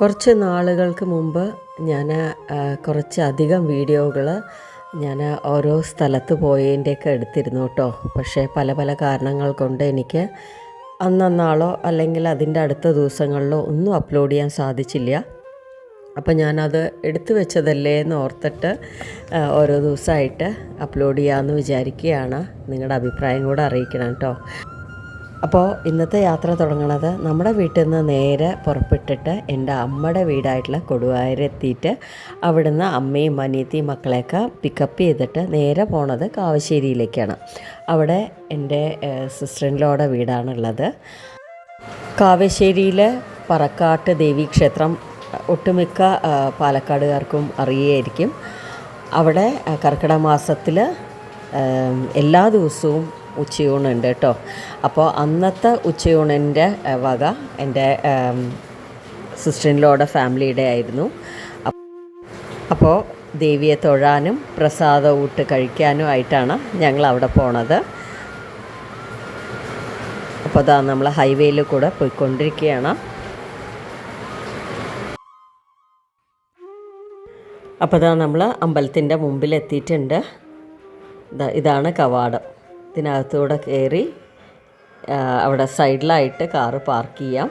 കുറച്ച് നാളുകൾക്ക് മുമ്പ് ഞാൻ കുറച്ചധികം വീഡിയോകൾ ഞാൻ ഓരോ സ്ഥലത്ത് പോയതിന്റെയൊക്കെ എടുത്തിരുന്നു കേട്ടോ. പക്ഷേ പല പല കാരണങ്ങൾ കൊണ്ട് എനിക്ക് അന്നന്നാളോ അല്ലെങ്കിൽ അതിന്റെ അടുത്ത ദിവസങ്ങളിലോ ഒന്നും അപ്ലോഡ് ചെയ്യാൻ സാധിച്ചില്ല. അപ്പം ഞാനത് എടുത്തു വെച്ചതല്ലേ എന്ന് ഓർത്തിട്ട് ഓരോ ദിവസമായിട്ട് അപ്ലോഡ് ചെയ്യാമെന്ന് വിചാരിക്കുകയാണ്. നിങ്ങളുടെ അഭിപ്രായം കൂടെ അറിയിക്കണം കേട്ടോ. അപ്പോൾ ഇന്നത്തെ യാത്ര തുടങ്ങണത് നമ്മുടെ വീട്ടിൽ നിന്ന് നേരെ പുറപ്പെട്ടിട്ട് എന്റെ അമ്മയുടെ വീടായിട്ടുള്ള കൊടുവായൂരെത്തിയിട്ട് അവിടുന്ന് അമ്മയും അനിയത്തിയും മക്കളെയൊക്കെ പിക്കപ്പ് ചെയ്തിട്ട് നേരെ പോണത് കാവശ്ശേരിയിലേക്കാണ്. അവിടെ എന്റെ സിസ്റ്ററിന്റെ വീടാണുള്ളത്. കാവശ്ശേരിയിലെ പറക്കാട്ട് ദേവീക്ഷേത്രം ഒട്ടുമിക്ക ആ, പാലക്കാടുകാർക്കും അറിയായിരിക്കും. അവിടെ കർക്കിടക മാസത്തിൽ എല്ലാ ദിവസവും ഉച്ചയൂണുണ്ട് കേട്ടോ. അപ്പോൾ അന്നത്തെ ഉച്ചയൂണിന്റെ വക എന്റെ സിസ്റ്ററിൻലോടെ ഫാമിലിയുടെ ആയിരുന്നു. അപ്പോൾ ദേവിയെ തൊഴാനും പ്രസാദ ഊട്ട് കഴിക്കാനും ആയിട്ടാണ് ഞങ്ങൾ അവിടെ പോണത്. അപ്പോൾ അതാ നമ്മൾ ഹൈവേയിൽ കൂടെ പോയിക്കൊണ്ടിരിക്കുകയാണ് അപ്പോൾ ഇതാ നമ്മൾ അമ്പലത്തിന്റെ മുമ്പിൽ എത്തിയിട്ടുണ്ട് ഇതാണ് കവാടം. ഇതിനകത്തൂടെ കയറി അവിടെ സൈഡിലായിട്ട് കാറ് പാർക്ക് ചെയ്യാം.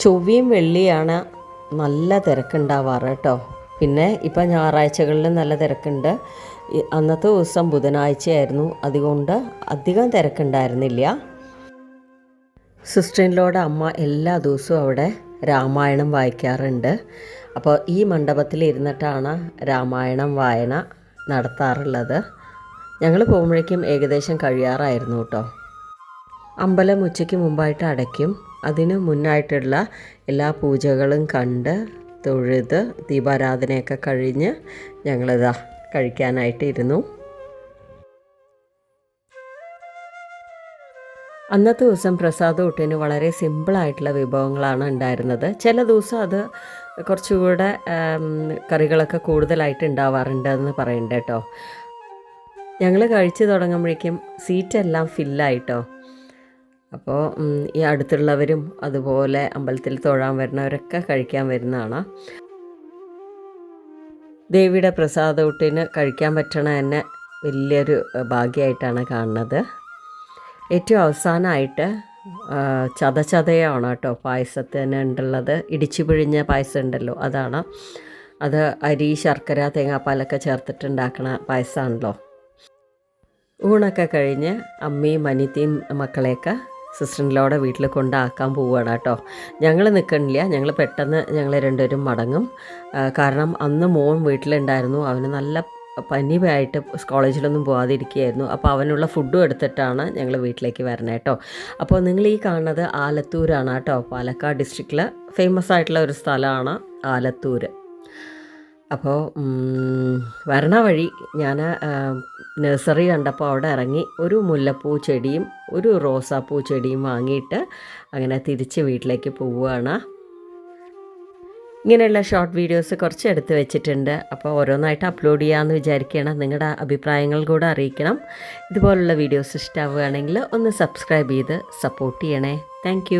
ചൊവ്വയും വെള്ളിയാണ് നല്ല തിരക്കുണ്ടാവാറ് കേട്ടോ. പിന്നെ ഇപ്പം ഞായറാഴ്ചകളിൽ നല്ല തിരക്കുണ്ട്. അന്നത്തെ ദിവസം ബുധനാഴ്ചയായിരുന്നു. അതുകൊണ്ട് അധികം തിരക്കുണ്ടായിരുന്നില്ല. സിസ്റ്ററിനോട് അമ്മ എല്ലാ ദിവസവും അവിടെ രാമായണം വായിക്കാറുണ്ട്. അപ്പോൾ ഈ മണ്ഡപത്തിൽ ഇരുന്നിട്ടാണ് രാമായണം വായന. നടത്താറുള്ളത്. ഞങ്ങൾ പോകുമ്പോഴേക്കും ഏകദേശം കഴിയാറായിരുന്നു കേട്ടോ അമ്പലം ഉച്ചയ്ക്ക് മുമ്പായിട്ട് അടയ്ക്കും. അതിന് മുന്നായിട്ടുള്ള എല്ലാ പൂജകളും കണ്ട് തൊഴുത് ദീപാരാധനയൊക്കെ കഴിഞ്ഞ് ഞങ്ങളിതാ കഴിക്കാനായിട്ട് ഇരുന്നു. അന്നത്തെ ദിവസം പ്രസാദ ഊട്ടിന് വളരെ സിമ്പിളായിട്ടുള്ള വിഭവങ്ങളാണ് ഉണ്ടായിരുന്നത്. ചില ദിവസം അത് കുറച്ചുകൂടെ കറികളൊക്കെ കൂടുതലായിട്ട് ഉണ്ടാവാറുണ്ട് എന്ന് പറയുന്നുണ്ട് കേട്ടോ. ഞങ്ങൾ കഴിച്ചു തുടങ്ങുമ്പോഴേക്കും സീറ്റെല്ലാം ഫില്ലായിട്ടോ. അപ്പോൾ ഈ അടുത്തുള്ളവരും അതുപോലെ അമ്പലത്തിൽ തൊഴാൻ വരുന്നവരൊക്കെ കഴിക്കാൻ വരുന്നതാണ്. ദേവിയുടെ പ്രസാദ ഊട്ടിന് കഴിക്കാൻ പറ്റണ തന്നെ വലിയൊരു ഭാഗ്യമായിട്ടാണ് കാണുന്നത്. ഏറ്റവും അവസാനമായിട്ട് ചതചതയാണ് കേട്ടോ പായസത്തിന് ഉണ്ടുള്ളത്. ഇടിച്ചു പിഴിഞ്ഞ പായസം ഉണ്ടല്ലോ അതാണ്. അത് അരി ശർക്കര തേങ്ങാപ്പാലൊക്കെ ചേർത്തിട്ടുണ്ടാക്കണ പായസമാണല്ലോ ഊണൊക്കെ കഴിഞ്ഞ് അമ്മയും അനിയത്തിയും മക്കളെയൊക്കെ സിസ്റ്ററിന്റെ വീട്ടിൽ കൊണ്ടാക്കാൻ പോവുകയാണ് കേട്ടോ. ഞങ്ങൾ നിൽക്കണില്ല ഞങ്ങൾ പെട്ടെന്ന് ഞങ്ങൾ രണ്ടുപേരും മടങ്ങും. കാരണം അന്ന് മോൻ വീട്ടിലുണ്ടായിരുന്നു അവന് നല്ല പനിയായിട്ട് കോളേജിലൊന്നും പോകാതിരിക്കുകയായിരുന്നു അപ്പോൾ അവനുള്ള ഫുഡും എടുത്തിട്ടാണ് ഞങ്ങൾ വീട്ടിലേക്ക് വരണേ കേട്ടോ അപ്പോൾ നിങ്ങൾ ഈ കാണുന്നത് ആലത്തൂരാണ് കേട്ടോ പാലക്കാട് ഡിസ്ട്രിക്റ്റിൽ ഫേമസ് ആയിട്ടുള്ള ഒരു സ്ഥലമാണ് ആലത്തൂർ അപ്പോൾ വരണ വഴി ഞാൻ നഴ്സറി കണ്ടപ്പോൾ അവിടെ ഇറങ്ങി ഒരു മുല്ലപ്പൂ ചെടിയും ഒരു റോസാപ്പൂ ചെടിയും വാങ്ങിയിട്ട് അങ്ങനെ തിരിച്ച് വീട്ടിലേക്ക് പോവുകയാണ്. ഇങ്ങനെയുള്ള ഷോർട്ട് വീഡിയോസ് കുറച്ച് എടുത്ത് വെച്ചിട്ടുണ്ട്. അപ്പോൾ ഓരോന്നായിട്ട് അപ്ലോഡ് ചെയ്യാമെന്ന് വിചാരിക്കുകയാണ്. നിങ്ങളുടെ അഭിപ്രായങ്ങൾ കൂടെ അറിയിക്കണം. ഇതുപോലുള്ള വീഡിയോസ് ഇഷ്ടമാവുകയാണെങ്കിൽ ഒന്ന് സബ്സ്ക്രൈബ് ചെയ്ത് സപ്പോർട്ട് ചെയ്യണേ. താങ്ക്